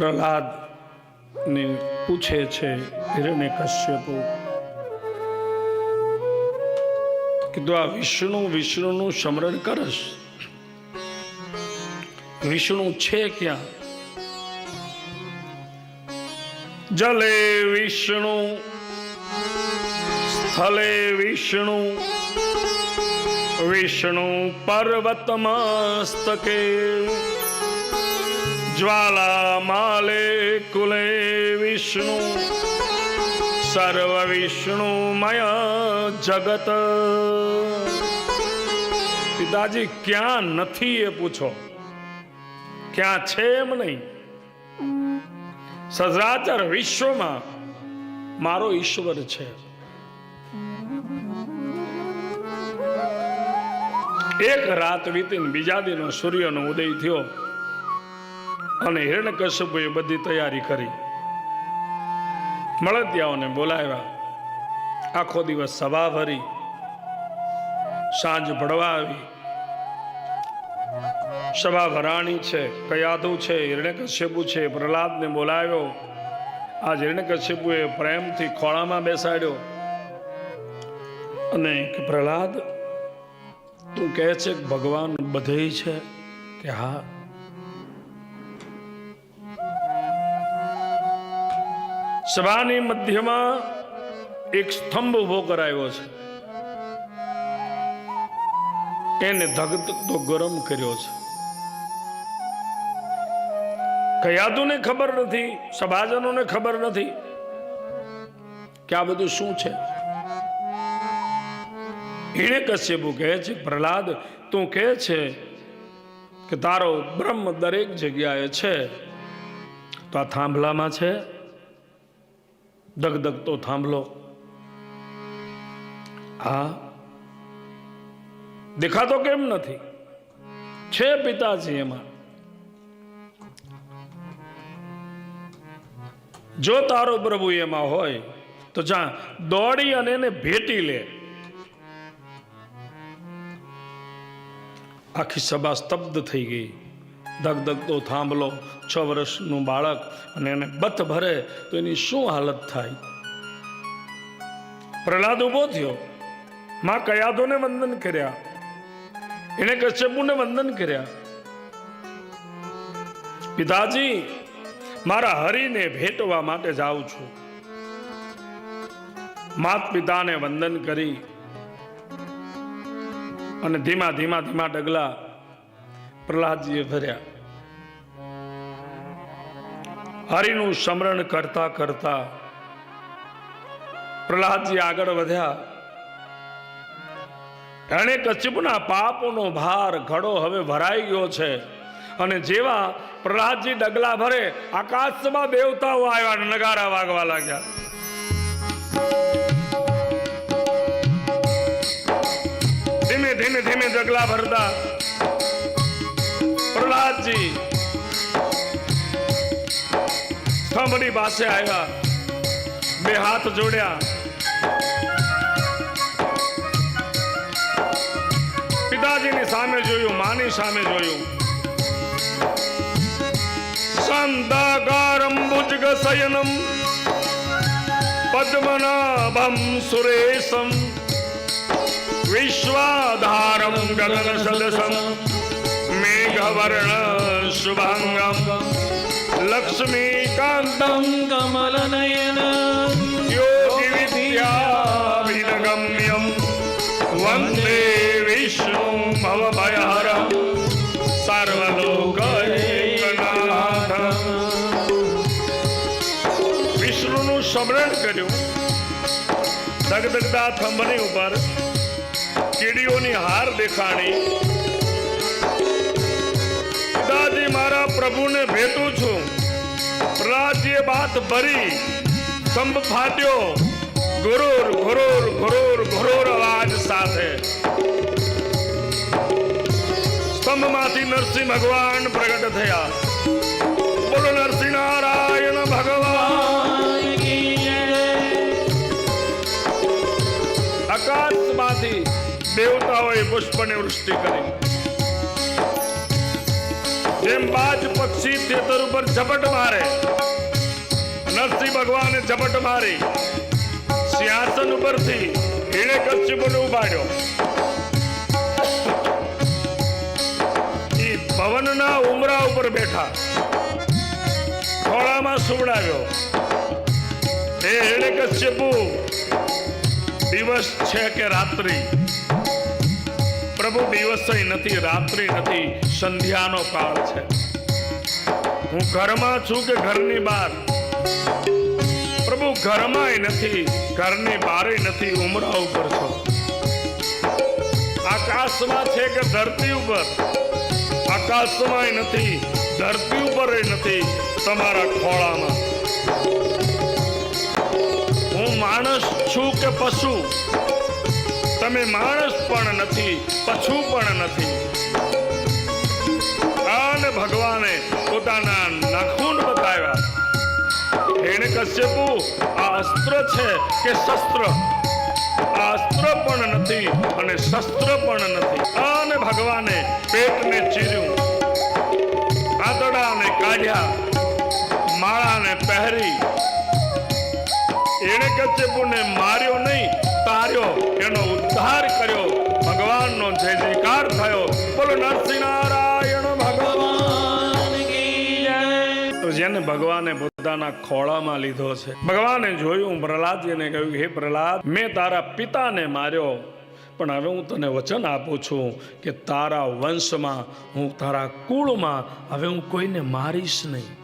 પ્રહલાદ ને પૂછે છે, હિરણ્ય કશ્યપુ કીધું આ વિષ્ણુ, વિષ્ણુનું સ્મરણ કરશ વિષ્ણુ છે ક્યાં? જલે વિષ્ણુ, સ્થલે વિષ્ણુ વિષ્ણુ પર્વતમસ્તકે જ્વાલા માલે કુલે વિષ્ણુ સર્વ વિષ્ણુમય જગત પિતાજી ક્યાં નથી એ પૂછો ક્યાં છે એમ નહીં સચરાચર વિશ્વમાં મારો ઈશ્વર છે એક રાત વીતીને બીજા દિનો સૂર્યનો ઉદય થયો. અને હિરણ્યકશ્યપુએ બધી તૈયારી કરી. મળતિયાઓને બોલાવ્યા. આખો દિવસ સભા ભરી. સાંજ ભળવા આવી. સભા ભરાણી છે, કયાધુ છે, હિરણ્યકશ્યપુ છે, પ્રહલાદને બોલાવ્યો. આ હિરણ્યકશ્યપુએ પ્રેમથી ખોળામાં બેસાડ્યો. અને પ્રહલાદ, તું કહે છે કે ભગવાન બધે છે? કે હા? સભાની મધ્યમાં એક સ્તંભ ઊભો કરાયો છે. એને ધગધગતો ગરમ કર્યો છે. કયાતુને ખબર નથી, સભાજનોને ખબર નથી કે આ બધું શું છે. એણે કશ્યપુ કહે છે, પ્રહલાદ, તું કહે છે કે તારો બ્રહ્મ દરેક જગ્યાએ છે. તો આ થાંભલામાં છે? દગદગતો થાંભલો. હા દેખાતો કેમ નથી? છે પિતાજી એમાં. જો તારો પ્રભુ એમાં હોય, તો જા, દોડી અને એને ભેટી લે. આખી સભા સ્તબ્ધ થઈ ગઈ. ધગધગતો થાંભલો, છ વર્ષનું બાળક અને એને બથ ભરે તો એની શું હાલત થાય? પ્રહલાદ ઊભો થયો. માં કયાદોને વંદન કર્યા. એને કશ્યપુને વંદન કર્યા. પિતાજી, મારા હરિને ભેટવા માટે જાઉં છું. માત પિતાને વંદન કરી અને ધીમા ધીમા ધીમા ડગલા પ્રહલાદજીએ ભર્યા. હરિનું સ્મરણ કરતા કરતા પ્રહલાદજી આગળ વધ્યા. એણે કચ્છના પાપોનો ભાર ઘડો હવે ભરાઈ ગયો છે અને જેવા પ્રહલાદજી ડગલા ભરે આકાશમાં દેવતાઓ આવ્યા નગારા વાગવા લાગ્યા. ધીમે ધીમે ધીમે ડગલા ભરતા પ્રહલાદજી. સ્તંભની પાસે આવ્યા બે હાથ જોડ્યા. પિતાજીની સામે જોયું, માની સામે જોયું. સંદાગારમ ભુજગ શયનમ પદ્મનાભમ સુરેશમ વિશ્વાધારમ ગગન સદસમ મેઘવર્ણ શુભાંગમ લક્ષ્મીકાંતમ કમલનયન યોગી વિદ્યાવિનગમ્યમ વંદે વિષ્ણુ ભવભયહરમ સર્વલોકૈકનાથ વિષ્ણુનું સ્મરણ કર્યું દગદગતા થંભની ઉપર કીડીઓની હાર દેખાણી પ્રભુને ભેટું છું. પ્રહલાદજીએ બાત ભરી સ્તંભ ફાટ્યો ગુરુર ગુરુર ગુરુર ગુરુર અવાજ સાથે. સ્તંભમાંથી નરસિંહ ભગવાન પ્રગટ થયા. બોલો નરસિંહ નારાયણ ભગવાન. આકાશમાંથી દેવતાઓએ પુષ્પની વૃષ્ટિ કરી. જેમ બાજ પક્ષી તેતર ઉપર ઝપટ મારે. નરસિંહ ભગવાને ઝપટ મારી. સિંહાસન ઉપરથી એણે કશ્યપને ઉભાડ્યો એ પવનના ઉમરા ઉપર બેઠા. ખોળામાં સુવડાવ્યો. હે એણે કશ્યપુ દિવસ છે કે રાત્રિ. પ્રભુ દિવસ નથી, રાત્રિ નથી, સંધ્યાનો કાળ છે. હું ઘરમાં છું કે ઘરની બહાર? પ્રભુ, ઘરમાંય નથી, ઘરની બારે નથી, ઉમરા ઉપર છો. આકાશમાં છે કે ધરતી ઉપર? આકાશમાંય નથી, ધરતી ઉપર નથી, તમારા ખોળામાં. હું માણસ છું કે પશુ? તમે માણસ પણ નથી, પશુ પણ નથી. કશ્યપુ આ અસ્ત્ર છે કે શસ્ત્ર? આ અસ્ત્ર પણ નથી અને શસ્ત્ર પણ નથી. અને ભગવાને પેટને ચીર્યું, આંતરડાને કાઢ્યા, માળાને પહેરી. એને કશ્યપુને માર્યો નહીં, તાર્યો, એનો ઉદ્ધાર કર્યો. ભગવાનનો જય જયકાર થયો. બોલો, નરસિંહ નારાયણ! જેને ભગવાને પોતાના ખોળામાં લીધો છે. ભગવાને જોયું, પ્રહલાદજીને કહ્યું, હે પ્રહલાદ, મેં તારા પિતાને માર્યો. પણ હવે હું તને વચન આપું છું કે તારા વંશમાં, હું તારા કુળમાં, હવે હું કોઈને મારીશ નહીં.